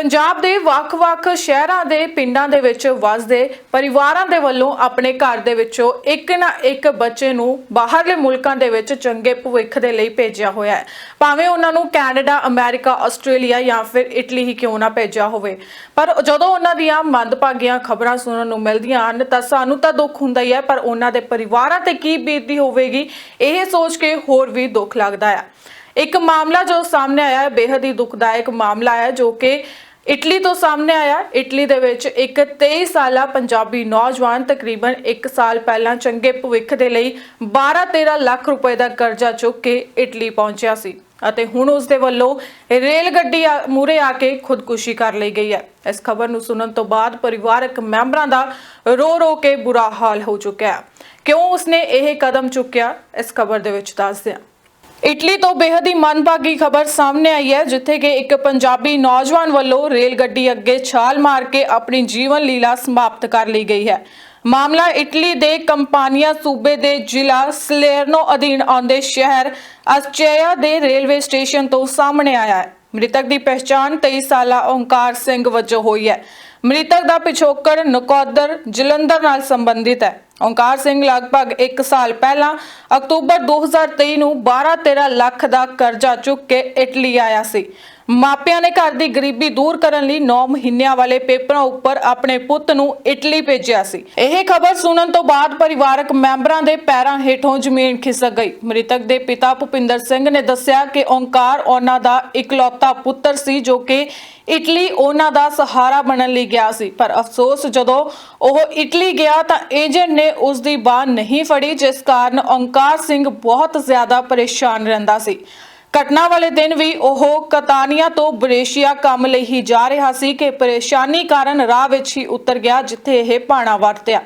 ਪੰਜਾਬ ਦੇ ਵੱਖ-ਵੱਖ ਸ਼ਹਿਰਾਂ ਦੇ ਪਿੰਡਾਂ ਦੇ ਵਿੱਚ ਵਸਦੇ ਪਰਿਵਾਰਾਂ ਦੇ ਵੱਲੋਂ ਆਪਣੇ ਘਰ ਦੇ ਵਿੱਚੋਂ ਇੱਕ ਨਾ ਇੱਕ ਬੱਚੇ ਨੂੰ ਬਾਹਰਲੇ ਮੁਲਕਾਂ ਦੇ ਵਿੱਚ ਚੰਗੇ ਭਵਿੱਖ ਦੇ ਲਈ ਭੇਜਿਆ ਹੋਇਆ ਹੈ। ਭਾਵੇਂ ਉਹਨਾਂ ਨੂੰ ਕੈਨੇਡਾ, ਅਮਰੀਕਾ, ਆਸਟ੍ਰੇਲੀਆ ਜਾਂ ਫਿਰ ਇਟਲੀ ਹੀ ਕਿਉਂ ਨਾ ਭੇਜਿਆ ਹੋਵੇ। ਪਰ ਜਦੋਂ ਉਹਨਾਂ ਦੀਆਂ ਮੰਦਭਾਗੀਆਂ ਖਬਰਾਂ ਸੁਣਨ ਨੂੰ ਮਿਲਦੀਆਂ ਹਨ ਤਾਂ ਸਾਨੂੰ ਤਾਂ ਦੁੱਖ ਹੁੰਦਾ ਹੀ ਹੈ, ਪਰ ਉਹਨਾਂ ਦੇ ਪਰਿਵਾਰਾਂ ਤੇ ਕੀ ਬੀਤਦੀ ਹੋਵੇਗੀ, ਇਹ ਸੋਚ ਕੇ ਹੋਰ ਵੀ ਦੁੱਖ ਲੱਗਦਾ ਹੈ। ਇੱਕ ਮਾਮਲਾ ਜੋ ਸਾਹਮਣੇ ਆਇਆ ਹੈ ਬੇहद ਹੀ ਦੁਖਦਾਇਕ ਮਾਮਲਾ ਹੈ, ਜੋ ਕਿ ਇਟਲੀ ਤੋਂ ਸਾਹਮਣੇ ਆਇਆ। ਇਟਲੀ ਦੇ ਵਿੱਚ ਇੱਕ 23 ਸਾਲਾ ਪੰਜਾਬੀ ਨੌਜਵਾਨ ਤਕਰੀਬਨ 1 ਸਾਲ ਪਹਿਲਾਂ ਚੰਗੇ ਭਵਿੱਖ ਦੇ ਲਈ 12-13 ਲੱਖ ਰੁਪਏ ਦਾ ਕਰਜ਼ਾ ਚੁੱਕ ਕੇ ਇਟਲੀ ਪਹੁੰਚਿਆ ਸੀ ਅਤੇ ਹੁਣ ਉਸ ਦੇ ਵੱਲੋਂ ਰੇਲ ਗੱਡੀ ਮੂਰੇ ਆ ਕੇ ਖੁਦਕੁਸ਼ੀ ਕਰ ਲਈ ਗਈ ਹੈ। ਇਸ ਖਬਰ ਨੂੰ ਸੁਣਨ ਤੋਂ ਬਾਅਦ ਪਰਿਵਾਰਕ ਮੈਂਬਰਾਂ ਦਾ ਰੋ ਰੋ ਕੇ ਬੁਰਾ ਹਾਲ ਹੋ ਚੁੱਕਿਆ ਕਿਉਂ ਉਸਨੇ ਇਹ ਕਦਮ ਚੁੱਕਿਆ? ਇਸ ਖਬਰ ਦੇ ਵਿੱਚ ਦੱਸਦੇ ਹਾਂ। ਇਟਲੀ ਤੋਂ ਬੇहद ਹੀ ਮਨਭਾਗੀ ਖਬਰ ਸਾਹਮਣੇ ਆਈ ਹੈ, ਜਿੱਥੇ ਕਿ ਇੱਕ ਪੰਜਾਬੀ ਨੌਜਵਾਨ ਵੱਲੋਂ ਰੇਲ ਗੱਡੀ ਅੱਗੇ ਛਾਲ ਮਾਰ ਕੇ ਆਪਣੀ ਜੀਵਨ ਲੀਲਾ ਸਮਾਪਤ ਕਰ ਲਈ ਗਈ ਹੈ। ਮਾਮਲਾ ਇਟਲੀ ਦੇ ਕੰਪਾਨੀਆ ਸੂਬੇ ਦੇ ਜ਼ਿਲ੍ਹਾ ਸਲੇਰਨੋ ਅਧੀਨ ਆਉਂਦੇ ਸ਼ਹਿਰ ਅਸਚੇਆ ਦੇ ਰੇਲਵੇ ਸਟੇਸ਼ਨ ਤੋਂ ਸਾਹਮਣੇ ਆਇਆ ਹੈ। ਮ੍ਰਿਤਕ ਦੀ ਪਛਾਣ 23 ਸਾਲਾ ਓਂਕਾਰ ਸਿੰਘ ਵਜੋਂ ਹੋਈ ਹੈ। ਮ੍ਰਿਤਕ ਦਾ ਪਿਛੋਕੜ ਨਕੌਦਰ ਜਲੰਧਰ ਨਾਲ ਸੰਬੰਧਿਤ ਹੈ। ਓਂਕਾਰ ਸਿੰਘ ਲਗਭਗ 1 ਸਾਲ ਪਹਿਲਾਂ ਅਕਤੂਬਰ 2023 ਨੂੰ 12-13 ਲੱਖ ਦਾ ਕਰਜ਼ਾ ਚੁੱਕ ਕੇ ਇਟਲੀ ਆਇਆ ਸੀ। ਮਾਪਿਆਂ ਨੇ ਘਰ ਦੀ ਗਰੀਬੀ ਦੂਰ ਕਰਨ ਲਈ 9 ਮਹੀਨਿਆਂ ਵਾਲੇ ਪੇਪਰਾਂ ਉੱਪਰ ਆਪਣੇ ਪੁੱਤ ਨੂੰ ਇਟਲੀ ਭੇਜਿਆ ਸੀ। ਇਹ ਖਬਰ ਸੁਣਨ ਤੋਂ ਬਾਅਦ ਪਰਿਵਾਰਕ ਮੈਂਬਰਾਂ ਦੇ ਪੈਰਾਂ ਹੇਠੋਂ ਜ਼ਮੀਨ ਖਿਸਕ ਗਈ। ਮ੍ਰਿਤਕ ਦੇ ਪਿਤਾ ਭੁਪਿੰਦਰ ਸਿੰਘ ਨੇ ਦੱਸਿਆ ਕਿ ਓਂਕਾਰ ਉਹਨਾਂ ਦਾ ਇਕਲੌਤਾ ਪੁੱਤਰ ਸੀ ਜੋ ਕਿ ਇਟਲੀ ਉਹਨਾਂ ਦਾ ਸਹਾਰਾ ਬਣਨ ਲਈ ਗਿਆ ਸੀ। ਪਰ ਅਫਸੋਸ ਜਦੋਂ ਉਹ ਇਟਲੀ ਗਿਆ ਤਾਂ ਏਜੰਟ ਨੇ ਉਸ ਦੀ ਬਾਹ ਨਹੀਂ ਫੜੀ, ਜਿਸ ਕਾਰਨ ਓਂਕਾਰ ਸਿੰਘ ਬਹੁਤ ਜ਼ਿਆਦਾ ਪਰੇਸ਼ਾਨ ਰਹਿੰਦਾ ਸੀ। ਘਟਨਾ ਵਾਲੇ ਦਿਨ ਵੀ ਉਹ ਕਤਾਨੀਆ ਤੋਂ ਬਰੇਸ਼ੀਆ ਕੰਮ ਲਈ ਹੀ ਜਾ ਰਿਹਾ ਸੀ ਕਿ ਪਰੇਸ਼ਾਨੀ ਕਾਰਨ ਰਾਹ ਵਿੱਚ ਹੀ ਉਤਰ ਗਿਆ ਜਿੱਥੇ ਇਹ ਪਾਣਾ ਵਰਤਿਆ।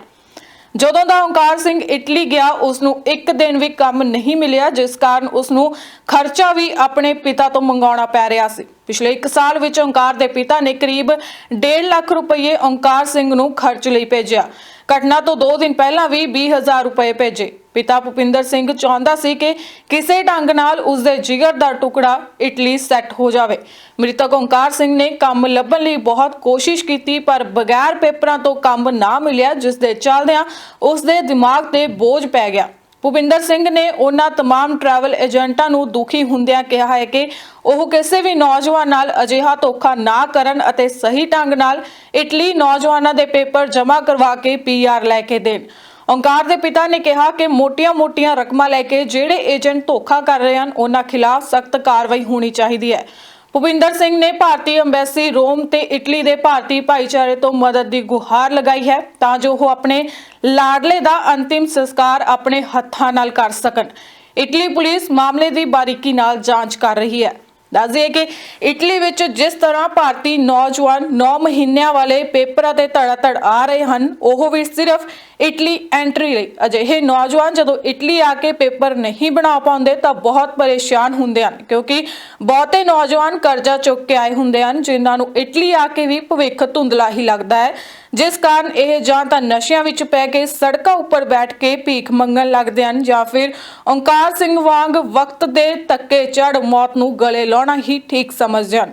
ਜਦੋਂ ਦਾ ਓਂਕਾਰ ਸਿੰਘ ਇਟਲੀ ਗਿਆ ਉਸ ਨੂੰ ਇੱਕ ਦਿਨ ਵੀ ਕੰਮ ਨਹੀਂ ਮਿਲਿਆ, ਜਿਸ ਕਾਰਨ ਉਸ ਨੂੰ ਖਰਚਾ ਵੀ ਆਪਣੇ ਪਿਤਾ ਤੋਂ ਮੰਗਾਉਣਾ ਪੈ ਰਿਹਾ ਸੀ। ਪਿਛਲੇ 1 ਸਾਲ ਵਿੱਚ ਓਂਕਾਰ ਦੇ ਪਿਤਾ ਨੇ ਕਰੀਬ 1.5 ਲੱਖ ਰੁਪਏ ਓਂਕਾਰ ਸਿੰਘ ਨੂੰ ਖਰਚ ਲਈ ਭੇਜਿਆ। ਘਟਨਾ ਤੋਂ 2 ਦਿਨ ਪਹਿਲਾਂ ਵੀ 20000 ਰੁਪਏ ਭੇਜੇ। ਪਿਤਾ ਭੁਪਿੰਦਰ ਸਿੰਘ ਚਾਹੁੰਦਾ ਸੀ ਕਿ ਕਿਸੇ ਢੰਗ ਨਾਲ ਉਸ ਦੇ ਜਿਗਰ ਦਾ ਟੁਕੜਾ ਇਟਲੀ ਸੈੱਟ ਹੋ ਜਾਵੇ। ਮ੍ਰਿਤਕ ਓਂਕਾਰ ਸਿੰਘ ਨੇ ਕੰਮ ਲੱਭਣ ਲਈ ਬਹੁਤ ਕੋਸ਼ਿਸ਼ ਕੀਤੀ, ਪਰ ਬਗੈਰ ਪੇਪਰਾਂ ਤੋਂ ਕੰਮ ਨਾ ਮਿਲਿਆ ਜਿਸ ਦੇ ਚੱਲਦਿਆਂ ਉਸ ਦੇ ਦਿਮਾਗ ਤੇ ਬੋਝ ਪੈ ਗਿਆ। ਭੁਪਿੰਦਰ ਸਿੰਘ ਨੇ ਉਹਨਾਂ तमाम ਟਰੈਵਲ ਏਜੰਟਾਂ ਨੂੰ ਦੁਖੀ ਹੁੰਦਿਆਂ ਕਿਹਾ ਹੈ ਕਿ ਉਹ ਕਿਸੇ ਵੀ ਨੌਜਵਾਨ ਨਾਲ ਅਜਿਹਾ ਧੋਖਾ ਨਾ ਕਰਨ ਅਤੇ ਸਹੀ ਢੰਗ ਨਾਲ ਇਟਲੀ ਨੌਜਵਾਨਾਂ ਦੇ ਪੇਪਰ ਜਮ੍ਹਾਂ ਕਰਵਾ ਕੇ ਪੀਆਰ ਲੈ ਕੇ ਦੇਣ ਓਂਕਾਰ ਦੇ ਪਿਤਾ ਨੇ ਕਿਹਾ ਕਿ ਮੋਟੀਆਂ-ਮੋਟੀਆਂ ਰਕਮਾਂ ਲੈ ਕੇ ਜਿਹੜੇ ਏਜੰਟ ਧੋਖਾ ਕਰ ਰਹੇ ਹਨ ਉਹਨਾਂ ਖਿਲਾਫ ਸਖਤ ਕਾਰਵਾਈ ਹੋਣੀ ਚਾਹੀਦੀ ਹੈ ਭੁਪਿੰਦਰ ਸਿੰਘ ਨੇ ਭਾਰਤੀ ਅੰਬੈਸੀ ਰੋਮ ਤੇ ਇਟਲੀ ਦੇ ਭਾਰਤੀ ਭਾਈਚਾਰੇ ਤੋਂ ਮਦਦ ਦੀ ਗੁਹਾਰ ਲਗਾਈ ਹੈ, ਤਾਂ ਜੋ ਉਹ ਆਪਣੇ ਲਾਡਲੇ ਦਾ ਅੰਤਿਮ ਸੰਸਕਾਰ ਆਪਣੇ ਹੱਥਾਂ ਨਾਲ ਕਰ ਸਕਣ। ਇਟਲੀ ਪੁਲਿਸ ਮਾਮਲੇ ਦੀ ਬਾਰੀਕੀ ਨਾਲ ਜਾਂਚ ਕਰ ਰਹੀ ਹੈ। ਦੱਸ ਦਈਏ ਕਿ ਇਟਲੀ ਵਿੱਚ ਜਿਸ ਤਰ੍ਹਾਂ ਭਾਰਤੀ ਨੌਜਵਾਨ 9 ਮਹੀਨਿਆਂ ਵਾਲੇ ਪੇਪਰਾਂ ਤੇ ਧੜਾ ਧੜ ਆ ਰਹੇ ਹਨ, ਉਹ ਵੀ ਸਿਰਫ ਇਟਲੀ ਐਂਟਰੀ ਲਈ। ਅਜਿਹੇ ਨੌਜਵਾਨ ਜਦੋਂ ਇਟਲੀ ਆ ਕੇ ਪੇਪਰ ਨਹੀਂ ਬਣਾ ਪਾਉਂਦੇ ਤਾਂ ਬਹੁਤ ਪਰੇਸ਼ਾਨ ਹੁੰਦੇ ਹਨ, ਕਿਉਂਕਿ ਬਹੁਤੇ ਨੌਜਵਾਨ ਕਰਜ਼ਾ ਚੁੱਕ ਕੇ ਆਏ ਹੁੰਦੇ ਹਨ, ਜਿਨ੍ਹਾਂ ਨੂੰ ਇਟਲੀ ਆ ਕੇ ਵੀ ਭਵਿੱਖ ਧੁੰਦਲਾ ਹੀ ਲੱਗਦਾ ਹੈ। ਜਿਸ ਕਾਰਨ ਇਹ ਜਾਂ ਤਾਂ ਨਸ਼ਿਆਂ ਵਿੱਚ ਪੈ ਕੇ ਸੜਕਾਂ ਉੱਪਰ ਬੈਠ ਕੇ ਭੀਖ ਮੰਗਣ ਲੱਗਦੇ ਹਨ ਜਾਂ ਫਿਰ ਓਂਕਾਰ ਸਿੰਘ ਵਾਂਗ ਵਕਤ ਦੇ ਧੱਕੇ ਚੜ ਮੌਤ ਨੂੰ ਗਲੇ ਲਾਉਣ ਹੀ ਠੀਕ ਸਮਝਦੇ ਹਨ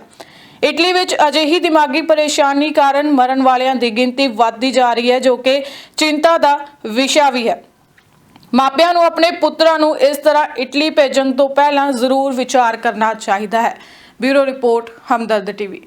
ਇਟਲੀ ਵਿੱਚ ਅਜਿਹੀ ਦਿਮਾਗੀ ਪਰੇਸ਼ਾਨੀ ਕਾਰਨ ਮਰਨ ਵਾਲਿਆਂ ਦੀ ਗਿਣਤੀ ਵੱਧਦੀ ਜਾ ਰਹੀ ਹੈ, ਜੋ ਕਿ ਚਿੰਤਾ ਦਾ ਵਿਸ਼ਾ ਵੀ ਹੈ। ਮਾਪਿਆਂ ਨੂੰ ਆਪਣੇ ਪੁੱਤਰਾਂ ਨੂੰ ਇਸ ਤਰ੍ਹਾਂ ਇਟਲੀ ਭੇਜਣ ਤੋਂ ਪਹਿਲਾਂ ਜ਼ਰੂਰ ਵਿਚਾਰ ਕਰਨਾ ਚਾਹੀਦਾ ਹੈ। Bureau report, Hamdard TV.